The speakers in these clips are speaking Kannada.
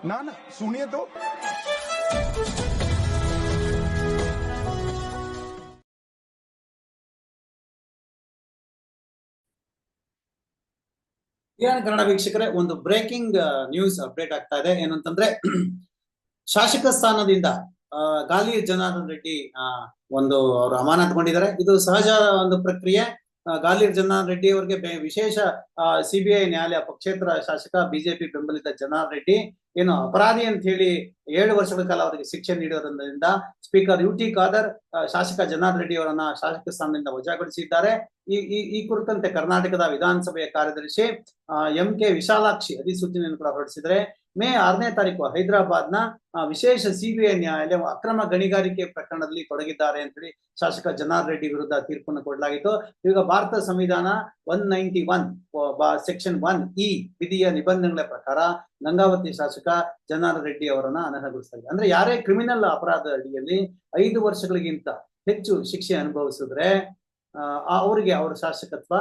ना ना सुनिए तो ಏನ್ ಕನ್ನಡ ವೀಕ್ಷಕರೇ, ಒಂದು ಬ್ರೇಕಿಂಗ್ ನ್ಯೂಸ್ ಅಪ್ಡೇಟ್ ಆಗ್ತಾ ಇದೆ. ಏನಂತಂದ್ರೆ, ಶಾಸಕ ಸ್ಥಾನದಿಂದ ಗಾಲಿ ಜನಾರ್ದನ್ ರೆಡ್ಡಿ ಒಂದು ಅವರು ಅಮಾನತ್ಗೊಂಡಿದ್ದಾರೆ ಇದು ಸಹಜ ಒಂದು ಪ್ರಕ್ರಿಯೆ. ಗಾಲಿ ಜನಾರ್ದನ್ ರೆಡ್ಡಿ ಅವರಿಗೆ ವಿಶೇಷ ಸಿಬಿಐ ನ್ಯಾಯಾಲಯ ಪಕ್ಷೇತರ ಶಾಸಕ ಬಿಜೆಪಿ ಬೆಂಬಲಿತ ಜನಾರ್ದನ್ ರೆಡ್ಡಿ ಏನು ಅಪರಾಧಿ ಅಂತ ಹೇಳಿ ಏಳು ವರ್ಷಗಳ ಕಾಲ ಅವರಿಗೆ ಶಿಕ್ಷೆ ನೀಡಿರೋದ್ರಿಂದ ಸ್ಪೀಕರ್ ಯು ಟಿ ಖಾದರ್ ಶಾಸಕ ಜನಾರ್ದನ್ ರೆಡ್ಡಿ ಅವರನ್ನ ಶಾಸಕ ಸ್ಥಾನದಿಂದ ವಜಾಗೊಳಿಸಿದ್ದಾರೆ. ಈ ಈ ಕುರಿತಂತೆ ಕರ್ನಾಟಕದ ವಿಧಾನಸಭೆಯ ಕಾರ್ಯದರ್ಶಿ ಎಂ ಕೆ ವಿಶಾಲಾಕ್ಷಿ ಅಧಿಸೂಚನೆಯನ್ನು ಕೂಡ ಹೊರಡಿಸಿದರೆ ಮೇ ಆರನೇ ತಾರೀಕು ಹೈದರಾಬಾದ್ನ ನ ವಿಶೇಷ ಸಿಬಿಐ ನ್ಯಾಯಾಲಯ ಅಕ್ರಮ ಗಣಿಗಾರಿಕೆ ಪ್ರಕರಣದಲ್ಲಿ ತೊಡಗಿದ್ದಾರೆ ಅಂತ ಹೇಳಿ ಶಾಸಕ ಜನಾರ್ದ ರೆಡ್ಡಿ ವಿರುದ್ಧ ತೀರ್ಪನ್ನು ಕೊಡಲಾಗಿತ್ತು. ಈಗ ಭಾರತ ಸಂವಿಧಾನ one ninety one section one E ವಿಧಿಯ ನಿಬಂಧನೆಗಳ ಪ್ರಕಾರ ಗಂಗಾವತಿ ಶಾಸಕ ಜನಾರ್ದ ರೆಡ್ಡಿ ಅವರನ್ನ ಅಂದ್ರೆ ಯಾರೇ ಕ್ರಿಮಿನಲ್ ಅಪರಾಧ ಅಡಿಯಲ್ಲಿ ಐದು ವರ್ಷಗಳಿಗಿಂತ ಹೆಚ್ಚು ಶಿಕ್ಷೆ ಅನುಭವಿಸಿದ್ರೆ ಅವರಿಗೆ ಅವರ ಶಾಸಕತ್ವ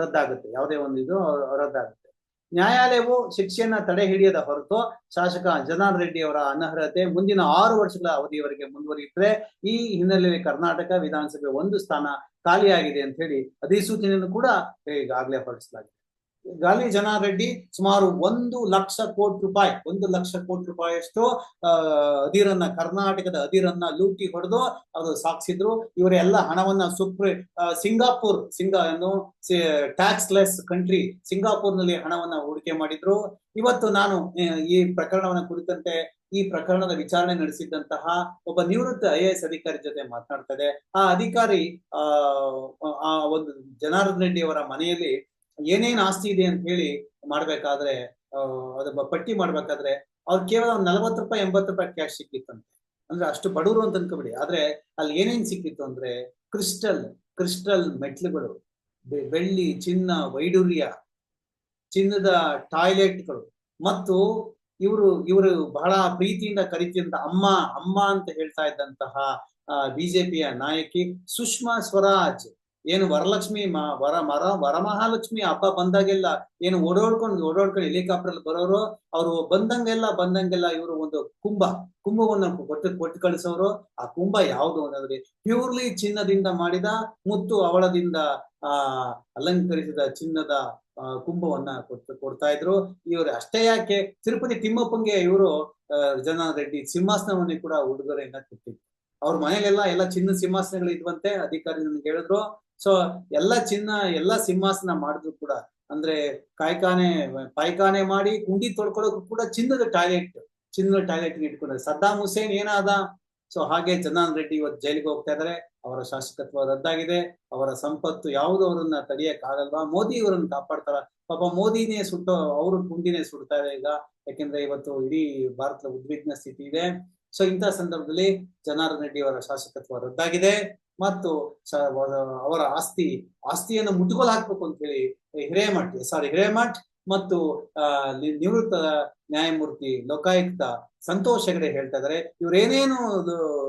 ರದ್ದಾಗುತ್ತೆ. ಯಾವುದೇ ಒಂದು ಇದು ರದ್ದಾಗುತ್ತೆ. ನ್ಯಾಯಾಲಯವು ಶಿಕ್ಷೆಯನ್ನ ತಡೆ ಹಿಡಿಯದ ಹೊರತು ಶಾಸಕ ಜನಾರ್ದನ್ ರೆಡ್ಡಿ ಅವರ ಅನರ್ಹತೆ ಮುಂದಿನ ಆರು ವರ್ಷಗಳ ಅವಧಿಯವರೆಗೆ ಮುಂದುವರಿಯುತ್ತದೆ. ಈ ಹಿನ್ನೆಲೆಯಲ್ಲಿ ಕರ್ನಾಟಕ ವಿಧಾನಸಭೆ ಒಂದು ಸ್ಥಾನ ಖಾಲಿಯಾಗಿದೆ ಅಂತ ಹೇಳಿ ಅಧಿಸೂಚನೆಯನ್ನು ಕೂಡ ಈಗಾಗಲೇ ಹೊರಡಿಸಲಾಗಿದೆ. ಗಾಲಿ ಜನಾರೆಡ್ಡಿ ರೆಡ್ಡಿ ಸುಮಾರು ಒಂದು ಲಕ್ಷ ಕೋಟಿ ರೂಪಾಯಿ, ಒಂದು ಲಕ್ಷ ಕೋಟಿ ರೂಪಾಯಿಯಷ್ಟು ಅದಿರನ್ನ, ಕರ್ನಾಟಕದ ಅದಿರನ್ನ ಲೂಟಿ ಹೊಡೆದು ಅದು ಸಾಕ್ಸಿದ್ರು. ಇವರೆಲ್ಲ ಹಣವನ್ನ ಸುಪ್ರೀ ಸಿಂಗಾಪುರ್, ಸಿಂಗಾ, ಏನು ಟ್ಯಾಕ್ಸ್ ಲೆಸ್ ಕಂಟ್ರಿ ಸಿಂಗಾಪುರ್ನಲ್ಲಿ ಹಣವನ್ನ ಹೂಡಿಕೆ ಮಾಡಿದ್ರು. ಇವತ್ತು ನಾನು ಈ ಪ್ರಕರಣವನ್ನ ಕುರಿತಂತೆ, ಈ ಪ್ರಕರಣದ ವಿಚಾರಣೆ ನಡೆಸಿದ್ದಂತಹ ಒಬ್ಬ ನಿವೃತ್ತ ಐ ಎಸ್ ಅಧಿಕಾರಿ ಜೊತೆ ಮಾತನಾಡ್ತದೆ ಆ ಅಧಿಕಾರಿ ಆ ಒಂದು ಜನಾರ್ದನ್ ರೆಡ್ಡಿ ಅವರ ಮನೆಯಲ್ಲಿ ಏನೇನ್ ಆಸ್ತಿ ಇದೆ ಅಂತ ಹೇಳಿ ಮಾಡ್ಬೇಕಾದ್ರೆ ಅದು ಪಟ್ಟಿ ಮಾಡ್ಬೇಕಾದ್ರೆ ಅವ್ರು ಕೇವಲ ಒಂದ್ ನಲವತ್ತು ರೂಪಾಯಿ, ಎಂಬತ್ತು ರೂಪಾಯಿ ಕ್ಯಾಶ್ ಸಿಕ್ಕಿತ್ತಂತೆ. ಅಂದ್ರೆ ಅಷ್ಟು ಬಡವರು ಅಂತ ಅನ್ಕೋಬಿಡಿ. ಆದ್ರೆ ಅಲ್ಲಿ ಏನೇನ್ ಸಿಕ್ಕಿತ್ತು ಅಂದ್ರೆ ಕ್ರಿಸ್ಟಲ್ ಕ್ರಿಸ್ಟಲ್ ಮೆಟ್ಲುಗಳು ಬೆಳ್ಳಿ, ಚಿನ್ನ ವೈಡೂರ್ಯ ಚಿನ್ನದ ಟಾಯ್ಲೆಟ್ಗಳು. ಮತ್ತು ಇವರು ಇವರು ಬಹಳ ಪ್ರೀತಿಯಿಂದ ಕರಿತಿದ್ದ ಅಮ್ಮ ಅಮ್ಮ ಅಂತ ಹೇಳ್ತಾ ಇದ್ದಂತಹ ಬಿಜೆಪಿಯ ನಾಯಕಿ ಸುಷ್ಮಾ ಸ್ವರಾಜ್. ಏನು ವರಲಕ್ಷ್ಮಿ ಮ- ವರ, ಮರ, ವರಮಹಾಲಕ್ಷ್ಮಿ ಹಬ್ಬ ಬಂದಾಗೆಲ್ಲ ಏನು ಓಡಾಡ್ಕೊಂಡು ಓಡಾಡ್ಕೊಂಡು ಹೆಲಿಕಾಪ್ಟರ್ ಅಲ್ಲಿ ಬರೋರು, ಅವರು ಬಂದಂಗೆಲ್ಲ ಬಂದಂಗೆಲ್ಲ ಇವರು ಒಂದು ಕುಂಭ, ಕುಂಭವನ್ನು ಕೊಟ್ಟು ಕೊಟ್ಟು ಕಳಿಸೋರು. ಆ ಕುಂಭ ಯಾವುದು ಅನ್ನೋದ್ರಿ? ಪ್ಯೂರ್ಲಿ ಚಿನ್ನದಿಂದ ಮಾಡಿದ ಮುತ್ತು ಅವಳದಿಂದ, ಆ, ಅಲಂಕರಿಸಿದ ಚಿನ್ನದ ಕುಂಭವನ್ನ ಕೊಟ್ಟು, ಕೊಡ್ತಾ ಇದ್ರು. ಇವರು ಅಷ್ಟೇ ಯಾಕೆ? ತಿರುಪತಿ ತಿಮ್ಮಪ್ಪಂಗೆ ಇವರು ಜನ ರೆಡ್ಡಿ ಸಿಂಹಾಸನವನ್ನೇ ಕೂಡ ಉಡುಗೊರೆಯನ್ನ ಕೊಟ್ಟಿದ್ರು. ಅವ್ರ ಮನೇಲೆಲ್ಲ ಎಲ್ಲ ಚಿನ್ನ ಸಿಂಹಾಸನಗಳು ಇದ್ವಂತೆ ಅಧಿಕಾರಿ ನನ್ಗೆ ಹೇಳಿದ್ರು. ಸೊ ಎಲ್ಲ ಚಿನ್ನ, ಎಲ್ಲ ಸಿಂಹಾಸನ ಮಾಡಿದ್ರು ಕೂಡ. ಅಂದ್ರೆ ಕಾಯ್ಕಾನೆ ಪಾಯ್ಕಾನೆ ಮಾಡಿ ಕುಂಡಿ ತೊಳ್ಕೊಳ್ಳೋಕು ಕೂಡ ಚಿನ್ನದ ಟಾಯ್ಲೆಟ್ ಚಿನ್ನದ ಟಾಯ್ಲೆಟ್ ಇಟ್ಕೊಂಡ್ರೆ ಸದ್ದಾಂ ಹುಸೇನ್ ಏನಾದ? ಸೊ ಹಾಗೆ ಜನಾರ್ದನ್ ರೆಡ್ಡಿ ಇವತ್ತು ಜೈಲಿಗೆ ಹೋಗ್ತಾ ಇದಾರೆ ಅವರ ಶಾಸಕತ್ವ ರದ್ದಾಗಿದೆ. ಅವರ ಸಂಪತ್ತು ಯಾವುದು ಅವರನ್ನ ತಡೆಯಕ್ ಆಗಲ್ವಾ? ಮೋದಿ ಇವರನ್ನ ಕಾಪಾಡ್ತಾರ? ಪಾಪ ಮೋದಿನೇ ಸುಟ್ಟು, ಅವ್ರ ಕುಂಡಿನೇ ಸುಡ್ತಾರೆ ಈಗ. ಯಾಕೆಂದ್ರೆ ಇವತ್ತು ಇಡೀ ಭಾರತದ ಉದ್ವಿಗ್ನ ಸ್ಥಿತಿ ಇದೆ. ಸೊ ಇಂತಹ ಸಂದರ್ಭದಲ್ಲಿ ಜನಾರ್ದನ್ ರೆಡ್ಡಿ ಅವರ ಶಾಸಕತ್ವ ರದ್ದಾಗಿದೆ. ಮತ್ತು ಅವರ- ಆಸ್ತಿ, ಆಸ್ತಿಯನ್ನು ಮುಟ್ಟುಗೋಲು ಹಾಕ್ಬೇಕು ಅಂತ ಹೇಳಿ ಹಿರೇಮಠ್ ಸಾರಿ ಹಿರೇಮಠ್ ಮತ್ತು ನಿವೃತ್ತ ನ್ಯಾಯಮೂರ್ತಿ, ಲೋಕಾಯುಕ್ತ ಸಂತೋಷ್ ಹೆಗಡೆ ಹೇಳ್ತಾ ಇದಾರೆ. ಇವ್ರೇನೇನು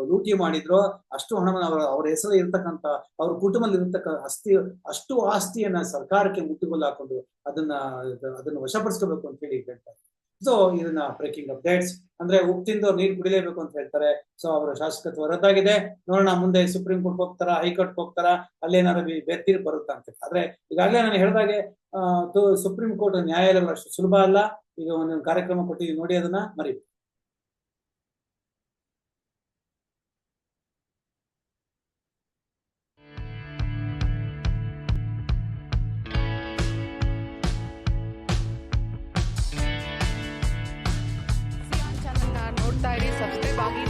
ಲೂಟಿ ಮಾಡಿದ್ರೋ ಅಷ್ಟು ಹಣವನ್ನು ಅವರ, ಅವ್ರ ಹೆಸರು ಇರ್ತಕ್ಕಂತ ಅವ್ರ ಕುಟುಂಬದಲ್ಲಿ ಇರ್ತಕ್ಕ ಆಸ್ತಿ ಅಷ್ಟು ಆಸ್ತಿಯನ್ನ ಸರ್ಕಾರಕ್ಕೆ ಮುಟ್ಟುಗೋಲು ಹಾಕೊಂಡು ಅದನ್ನ ಅದನ್ನ ವಶಪಡಿಸ್ಕೋಬೇಕು ಅಂತ ಹೇಳಿ ಹೇಳ್ತಾರೆ ಸೊ ಇದನ್ನ ಬ್ರೇಕಿಂಗ್ ಅಪ್ಡೇಟ್ಸ್ ಅಂದ್ರೆ ಉಪ್ಪು ತಿಂದು ನೀರು ಕುಡಿಲೇಬೇಕು ಅಂತ ಹೇಳ್ತಾರೆ. ಸೊ ಅವರ ಶಾಸಕತ್ವ ರದ್ದಾಗಿದೆ. ನೋಡೋಣ, ಮುಂದೆ ಸುಪ್ರೀಂ ಕೋರ್ಟ್ ಹೋಗ್ತಾರ ಹೈಕೋರ್ಟ್ ಹೋಗ್ತಾರ ಅಲ್ಲೇನಾದ್ರು ಬಿ- ಬೇರೆ ಬರುತ್ತಾ ಅಂತ ಆದ್ರೆ, ಈಗಾಗಲೇ ನಾನು ಹೇಳಿದಾಗೆ ಸುಪ್ರೀಂ ಕೋರ್ಟ್ ನ್ಯಾಯಾಲಯಗಳು ಅಷ್ಟು ಸುಲಭ ಅಲ್ಲ. ಈಗ ಒಂದೊಂದು ಕಾರ್ಯಕ್ರಮ ಕೊಟ್ಟಿದ್ವಿ ನೋಡಿ ಅದನ್ನ ಮರಿ